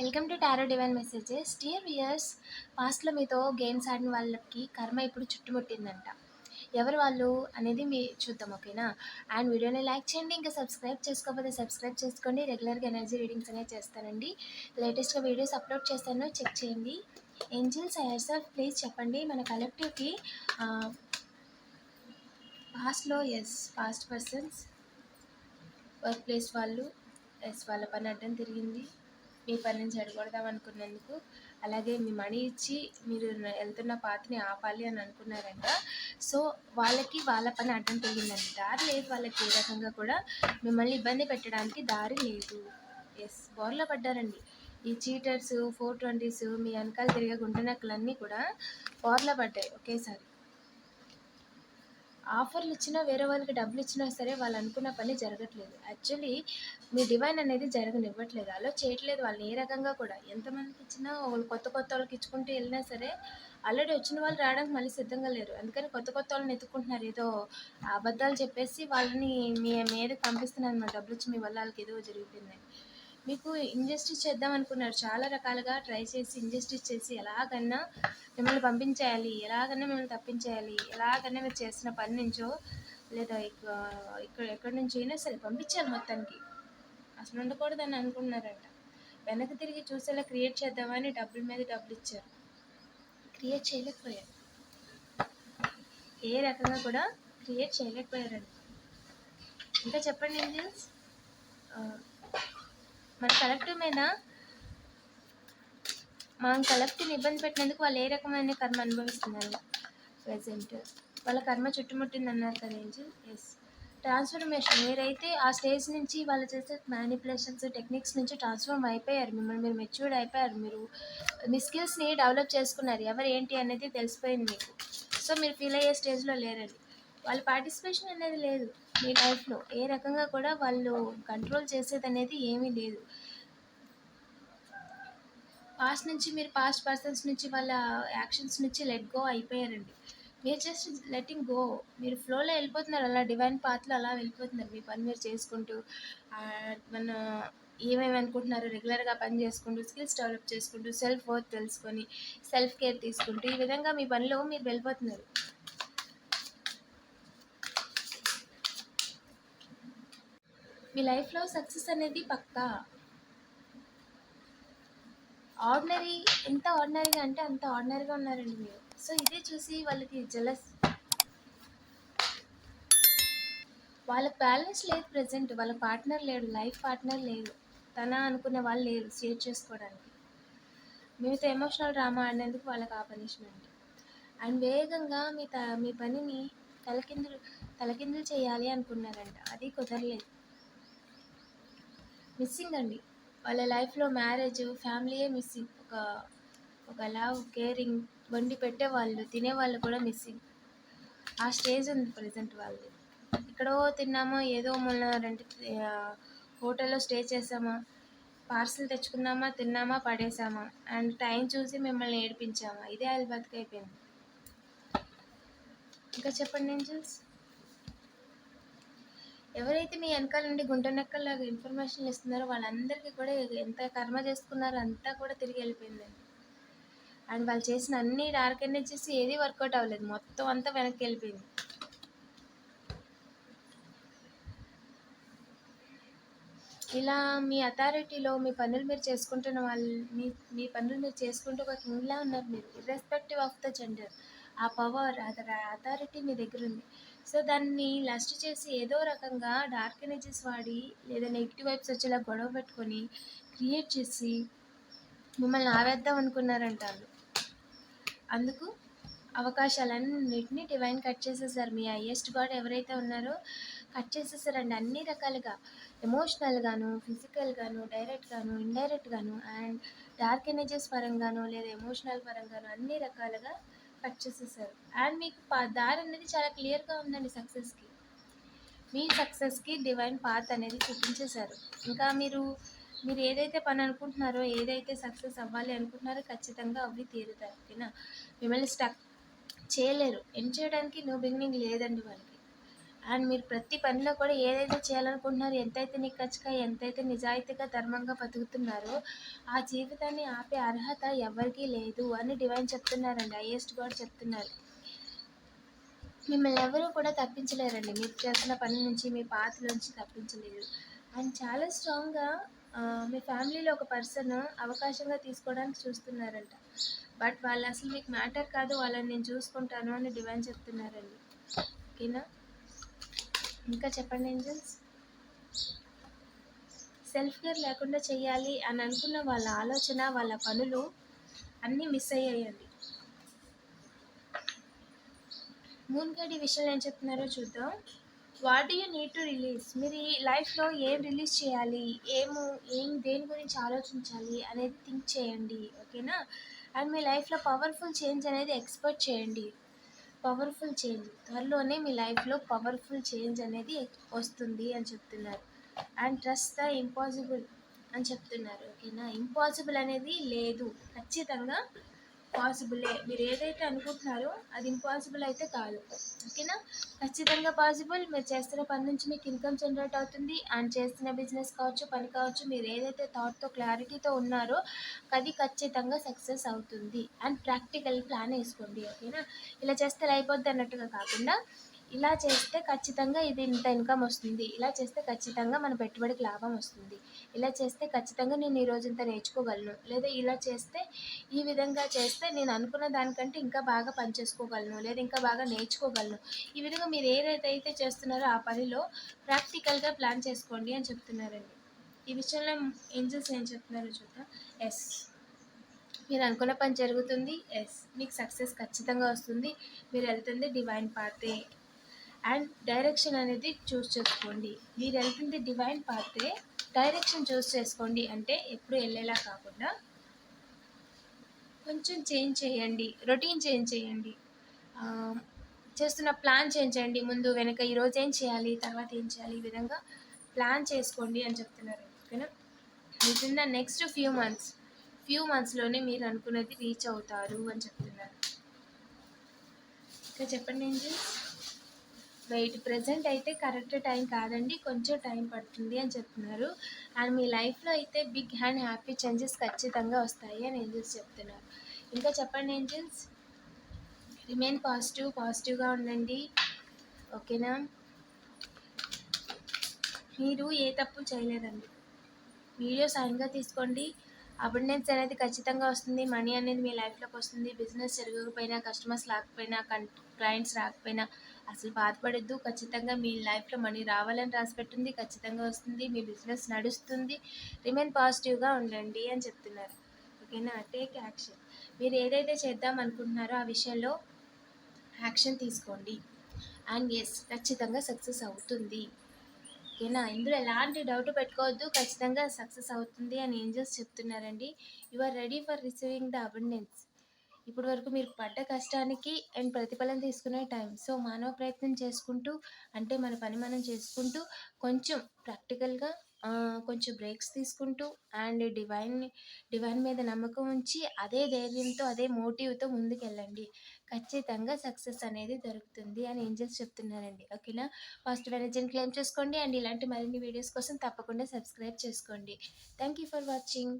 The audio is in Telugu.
Welcome to tarot divine messages. Dear viewers పాస్ట్లో మీతో గేమ్స్ ఆడిన వాళ్ళకి కర్మ ఇప్పుడు చుట్టుముట్టిందంట. ఎవరు వాళ్ళు అనేది మీ చూద్దాం ఓకేనా? అండ్ వీడియోని లైక్ చేయండి ఇంకా సబ్స్క్రైబ్ చేసుకోకపోతే సబ్స్క్రైబ్ చేసుకోండి. రెగ్యులర్గా ఎనర్జీ రీడింగ్స్ అనేవి చేస్తానండి. లేటెస్ట్గా వీడియోస్ అప్లోడ్ చేస్తాను చెక్ చేయండి. ఏంజిల్స్ ఐఆర్ సార్ ప్లీజ్ చెప్పండి. మన కలెక్టివ్కి పాస్ట్లో as past persons work place వాళ్ళు ఎస్ వాళ్ళ పని అడ్డం తిరిగింది. మీ పని నుంచి అడగొడదాం అనుకున్నందుకు. అలాగే మీ మనీ ఇచ్చి మీరు వెళ్తున్న పాతని ఆపాలి అని అనుకున్నారంట. సో వాళ్ళకి వాళ్ళ పని అడ్డం తిరిగిందండి దారి లేదు వాళ్ళకి ఏ రకంగా కూడా మిమ్మల్ని ఇబ్బంది పెట్టడానికి దారి లేదు. ఎస్ బోర్లో పడ్డారండి. ఈ చీటర్స్ ఫోర్ ట్వంటీస్ మీ వెనకాల తిరిగే గుంటనక్కలన్నీ కూడా బోర్లో పడ్డాయి ఒకేసారి. ఆఫర్లు ఇచ్చినా వేరే వాళ్ళకి డబ్బులు ఇచ్చినా సరే వాళ్ళు అనుకున్న పని జరగట్లేదు. యాక్చువల్లీ మీ డివైన్ అనేది జరగనివ్వట్లేదు. అలా చేయట్లేదు వాళ్ళు. ఏ రకంగా కూడా ఎంతమందికి ఇచ్చినా వాళ్ళు కొత్త కొత్త వాళ్ళకి ఇచ్చుకుంటూ వెళ్ళినా సరే ఆల్రెడీ వచ్చిన వాళ్ళు రావడానికి మళ్ళీ సిద్ధంగా లేరు. అందుకని కొత్త కొత్త వాళ్ళని ఎత్తుకుంటున్నారు. ఏదో అబద్ధాలు చెప్పేసి వాళ్ళని మీ మీదకి పంపిస్తున్నారు అన్నమాట డబ్బులు వచ్చి మీ వల్ల వాళ్ళకి ఏదో జరిగిపోయింది మీకు ఇంజస్టిస్ చేద్దాం అనుకున్నారు. చాలా రకాలుగా ట్రై చేసి ఇంజస్టిస్ చేసి ఎలాగన్నా మిమ్మల్ని పంపించేయాలి ఎలాగన్నా మిమ్మల్ని తప్పించేయాలి ఎలాగన్నా మీరు చేసిన పని నుంచో లేదా ఇక్కడ ఎక్కడి నుంచి అయినా సరే పంపించాను మొత్తానికి. అసలు ఉండకూడదని అనుకున్నారంట. వెనక్కి తిరిగి చూసేలా క్రియేట్ చేద్దామని డబ్బుల మీద డబ్బులు ఇచ్చారు. క్రియేట్ చేయలేకపోయారు. ఏ రకంగా కూడా క్రియేట్ చేయలేకపోయారండి ఇంకా చెప్పండి ఏంజల్స్ మన కలెక్టివ్ మీద మనం కలెక్టివ్ని ఇబ్బంది పెట్టినందుకు వాళ్ళు ఏ రకమైన కర్మ అనుభవిస్తున్నారు ప్రజెంట్ వాళ్ళ కర్మ చుట్టుముట్టింది అన్నారు కదా ఏంజల్ ఎస్ ట్రాన్స్ఫర్మేషన్ మీరైతే ఆ స్టేజ్ నుంచి వాళ్ళు చేసే మ్యానిపులేషన్స్ టెక్నిక్స్ నుంచి ట్రాన్స్ఫార్మ్ అయిపోయారు. మిమ్మల్ని మీరు మెచ్యూర్డ్ అయిపోయారు. మీరు మీ స్కిల్స్ని డెవలప్ చేసుకున్నారు. ఎవరు ఏంటి అనేది తెలిసిపోయింది మీకు. సో మీరు ఫీల్ అయ్యే స్టేజ్లో లేరండి. వాళ్ళ పార్టిసిపేషన్ అనేది లేదు. మీ లైఫ్లో ఏ రకంగా కూడా వాళ్ళు కంట్రోల్ చేసేది అనేది ఏమీ లేదు. పాస్ట్ నుంచి మీరు పాస్ట్ పర్సన్స్ నుంచి వాళ్ళ యాక్షన్స్ నుంచి లెట్ గో అయిపోయారండి. మీరు జస్ట్ లెటింగ్ గో. మీరు ఫ్లోలో వెళ్ళిపోతున్నారు అలా డివైన్ పాత్లో అలా వెళ్ళిపోతున్నారు మీ పని మీరు చేసుకుంటూ. మన ఏమేమి అనుకుంటున్నారు? రెగ్యులర్గా పని చేసుకుంటూ స్కిల్స్ డెవలప్ చేసుకుంటూ సెల్ఫ్ వర్త్ తెలుసుకొని సెల్ఫ్ కేర్ తీసుకుంటూ ఈ విధంగా మీ పనిలో మీరు వెళ్ళిపోతున్నారు. మీ లైఫ్లో సక్సెస్ అనేది పక్కా? ఆర్డినరీ ఎంత ఆర్డినరీగా అంటే అంత ఆర్డినరీగా ఉన్నారండి మీరు. సో ఇదే చూసి వాళ్ళకి జలస్ వాళ్ళకి బ్యాలెన్స్ లేదు ప్రజెంట్ వాళ్ళ పార్ట్నర్ లేడు లైఫ్ పార్ట్నర్ లేదు. తన అనుకునే వాళ్ళు లేరు షేర్ చేసుకోవడానికి. మీతో ఎమోషనల్ డ్రామా ఆడినందుకు వాళ్ళకి ఆ పనిష్మెంట్ అండ్ వేగంగా మీ త మీ పనిని తలకిందులు తలకిందులు చేయాలి అనుకున్నారంట. అది కుదరలేదు. మిస్సింగ్ అండి. వాళ్ళ లైఫ్లో మ్యారేజ్ ఫ్యామిలీయే మిస్సింగ్. ఒక ఒక లవ్ కేరింగ్ వండి పెట్టేవాళ్ళు తినేవాళ్ళు కూడా మిస్సింగ్. ఆ స్టేజ్ ఉంది ప్రజెంట్ వాళ్ళది. ఎక్కడో తిన్నామో ఏదో మొన్న రెండు హోటల్లో స్టే చేసామా పార్సిల్ తెచ్చుకున్నామా తిన్నామా పడేసామా అండ్ టైం చూసి మిమ్మల్ని ఏడిపించామా ఇదే వాళ్ళ బతికైపోయింది ఇంకా చెప్పండి ఏంజల్స్? ఎవరైతే మీ వెనకాల నుండి గుంట నెక్కల్లాగా ఇన్ఫర్మేషన్ ఇస్తున్నారో వాళ్ళందరికీ కూడా ఎంత కర్మ చేసుకున్నారో అంతా కూడా తిరిగి వెళ్ళిపోయిందండి. అండ్ వాళ్ళు చేసిన అన్ని డార్క్ ఎనర్జీస్ ఏది వర్కౌట్ అవ్వలేదు. మొత్తం అంతా వెనక్కి వెళ్ళిపోయింది. ఇలా మీ అథారిటీలో మీ పనులు మీరు చేసుకుంటున్న వాళ్ళు మీ మీ పనులు మీరు చేసుకుంటూ ఒక కింగ్లా ఉన్నారు మీరు. ఇర్రెస్పెక్టివ్ ఆఫ్ ద జెండర్ ఆ పవర్ అథారిటీ మీ దగ్గర ఉంది. సో దాన్ని లస్ట్ చేసి ఏదో రకంగా డార్క్ ఎనర్జీస్ వాడి లేదా నెగిటివ్ వైబ్స్ వచ్చేలా గొడవ పెట్టుకొని క్రియేట్ చేసి మిమ్మల్ని ఆవేద్దాం అనుకున్నారంటారు. అందుకు అవకాశాలన్నింటినీ డివైన్ కట్ చేసేసారు. మీ హయ్యెస్ట్ గాడ్ ఎవరైతే ఉన్నారో కట్ చేసేసారండి. అన్ని రకాలుగా. ఎమోషనల్గాను ఫిజికల్గాను డైరెక్ట్గాను ఇండైరెక్ట్గాను అండ్ డార్క్ ఎనర్జీస్ పరంగాను లేదా ఎమోషనల్ పరంగాను అన్ని రకాలుగా కట్ చేసేసారు. అండ్ మీకు పా- దారి అనేది చాలా క్లియర్గా ఉందండి సక్సెస్కి మీ సక్సెస్కి డివైన్ పాత్ అనేది చూపించేశారు. ఇంకా మీరు మీరు ఏదైతే పని అనుకుంటున్నారో ఏదైతే సక్సెస్ అవ్వాలి అనుకుంటున్నారో ఖచ్చితంగా అవి తీరుతారు ఓకేనా? మిమ్మల్ని స్టక్ చేయలేరు. ఎండ్ చేయడానికి? నో బిగినింగ్ లేదండి వాళ్ళకి. అండ్ మీరు ప్రతి పనిలో కూడా ఏదైతే చేయాలనుకుంటున్నారో ఎంతైతే నిక్కచ్చిగా ఎంతైతే నిజాయితీగా ధర్మంగా బతుకుతున్నారో ఆ జీవితాన్ని ఆపే అర్హత ఎవరికీ లేదు అని డివైన్ చెప్తున్నారండి. హైయెస్ట్ గాడ్ చెప్తున్నారు. మిమ్మల్ని ఎవరూ కూడా తప్పించలేరండి. మీరు చేస్తున్న పని నుంచి మీ పాత నుంచి తప్పించలేరు అండ్ చాలా స్ట్రాంగ్గా మీ ఫ్యామిలీలో ఒక పర్సన్ అవకాశంగా తీసుకోవడానికి చూస్తున్నారంట. బట్ వాళ్ళు అసలు మీకు మ్యాటర్ కాదు వాళ్ళని నేను చూసుకుంటాను అని డివైన్ చెప్తున్నారండి. ఓకేనా? ఇంకా చెప్పండి ఏంజల్స్? సెల్ఫ్ కేర్ లేకుండా చేయాలి అని అనుకున్న వాళ్ళ ఆలోచన వాళ్ళ పనులు అన్నీ మిస్ అయ్యాయండి. మూన్ గడి విషయాలు ఏం చెప్తున్నారో చూద్దాం. What you need to release? మీరు ఈ లైఫ్లో ఏం రిలీజ్ చేయాలి? ఏము ఏం దేని గురించి ఆలోచించాలి అనేది థింక్ చేయండి ఓకేనా? అండ్ మీ లైఫ్లో పవర్ఫుల్ చేంజ్ అనేది ఎక్స్పెక్ట్ చేయండి. పవర్ఫుల్ చేంజ్ త్వరలోనే మీ లైఫ్లో పవర్ఫుల్ చేంజ్ అనేది వస్తుంది అని చెప్తున్నారు. అండ్ ట్రస్ట్ ద ఇంపాసిబుల్ అని చెప్తున్నారు. ఓకేనా? ఇంపాసిబుల్ అనేది లేదు. ఖచ్చితంగా పాసిబులే. మీరు ఏదైతే అనుకుంటున్నారో అది ఇంపాసిబుల్ అయితే కాదు. ఓకేనా? ఖచ్చితంగా పాసిబుల్. మీరు చేస్తున్న పని నుంచి మీకు ఇన్కమ్ జనరేట్ అవుతుంది. అండ్ చేస్తున్న బిజినెస్ కావచ్చు పని కావచ్చు మీరు ఏదైతే థాట్తో క్లారిటీతో ఉన్నారో అది ఖచ్చితంగా సక్సెస్ అవుతుంది. అండ్ ప్రాక్టికల్ ప్లాన్ వేసుకోండి. ఓకేనా? ఇలా చేస్తే అయిపోద్ది అన్నట్టుగా కాకుండా ఇలా చేస్తే ఖచ్చితంగా ఇది ఇంత ఇన్కమ్ వస్తుంది. ఇలా చేస్తే ఖచ్చితంగా మన పెట్టుబడికి లాభం వస్తుంది. ఇలా చేస్తే ఖచ్చితంగా నేను ఈరోజు ఇంత నేర్చుకోగలను. లేదా ఇలా చేస్తే ఈ విధంగా చేస్తే నేను అనుకున్న దానికంటే ఇంకా బాగా పనిచేసుకోగలను. లేదా ఇంకా బాగా నేర్చుకోగలను. ఈ విధంగా మీరు ఏదైతే చేస్తున్నారో ఆ పనిలో ప్రాక్టికల్గా ప్లాన్ చేసుకోండి అని చెప్తున్నారండి. ఈ విషయంలో ఏంజల్స్ ఏం చెప్తున్నారో చూద్దాం. ఎస్. మీరు అనుకున్న పని జరుగుతుంది. ఎస్. మీకు సక్సెస్ ఖచ్చితంగా వస్తుంది. మీరు వెళ్తుంది డివైన్ పాతే. అండ్ డైరెక్షన్ అనేది చూస్ చేసుకోండి. మీరు వెళ్తుంది డివైన్ పాతే డైరెక్షన్ చూస్ చేసుకోండి అంటే ఎప్పుడు వెళ్ళేలా కాకుండా కొంచెం చేంజ్ చేయండి. రొటీన్ చేంజ్ చేయండి. చేస్తున్న ప్లాన్ చేంజ్ చేయండి. ముందు వెనక ఈరోజు ఏం చేయాలి తర్వాత ఏం చేయాలి ఈ విధంగా ప్లాన్ చేసుకోండి అని చెప్తున్నారు. ఓకేనా? With in the next few months few మంత్స్లోనే మీరు అనుకున్నది రీచ్ అవుతారు అని చెప్తున్నారు. ఇంకా చెప్పండి ఏంటి? వెయిట్. ప్రజెంట్ అయితే కరెక్ట్ టైం కాదండి కొంచెం టైం పడుతుంది అని చెప్తున్నారు అండ్ మీ లైఫ్లో అయితే బిగ్ హ్యాండ్ హ్యాపీ చేంజెస్ ఖచ్చితంగా వస్తాయి అని ఏంజిల్స్ చెప్తున్నారు. ఇంకా చెప్పండి ఏంజిల్స్? రిమైన్ పాజిటివ్ పాజిటివ్గా ఉండండి. ఓకేనా? మీరు ఏ తప్పు చేయలేదండి. వీడియో సాయంగా తీసుకోండి. అబండెన్స్ అనేది ఖచ్చితంగా వస్తుంది. మనీ అనేది మీ లైఫ్లోకి వస్తుంది. బిజినెస్ జరగకపోయినా కస్టమర్స్ రాకపోయినా కన్ క్లయింట్స్ రాకపోయినా అసలు బాధపడద్దు. ఖచ్చితంగా మీ లైఫ్లో మనీ రావాలని రాసిపెట్టుంది ఖచ్చితంగా వస్తుంది. మీ బిజినెస్ నడుస్తుంది. రిమైన్ పాజిటివ్గా ఉండండి అని చెప్తున్నారు. ఓకేనా? Take action. మీరు ఏదైతే చేద్దాం అనుకుంటున్నారో ఆ విషయంలో యాక్షన్ తీసుకోండి. అండ్ ఎస్ ఖచ్చితంగా సక్సెస్ అవుతుంది. ఓకేనా? ఇందులో ఎలాంటి డౌట్ పెట్టుకోవద్దు. ఖచ్చితంగా సక్సెస్ అవుతుంది అని ఏంజల్స్ చెప్తున్నారండి. You are ready for receiving the abundance. ఇప్పటి వరకు మీరు పడ్డ కష్టానికి అండ్ ప్రతిఫలం తీసుకునే టైం. సో మానవ ప్రయత్నం చేసుకుంటూ అంటే మన పని మనం చేసుకుంటూ కొంచెం ప్రాక్టికల్గా కొంచెం బ్రేక్స్ తీసుకుంటూ అండ్ డివైన్ డివైన్ మీద నమ్మకం ఉంచి అదే ధైర్యంతో అదే మోటివ్తో ముందుకెళ్ళండి. ఖచ్చితంగా సక్సెస్ అనేది దొరుకుతుంది అని ఏంజల్స్ చెప్తున్నారండి. ఓకేనా? పాజిటివ్ ఎనర్జీని క్లెయిమ్ చేసుకోండి అండ్ ఇలాంటి మరిన్ని వీడియోస్ కోసం తప్పకుండా సబ్స్క్రైబ్ చేసుకోండి. Thank you for watching.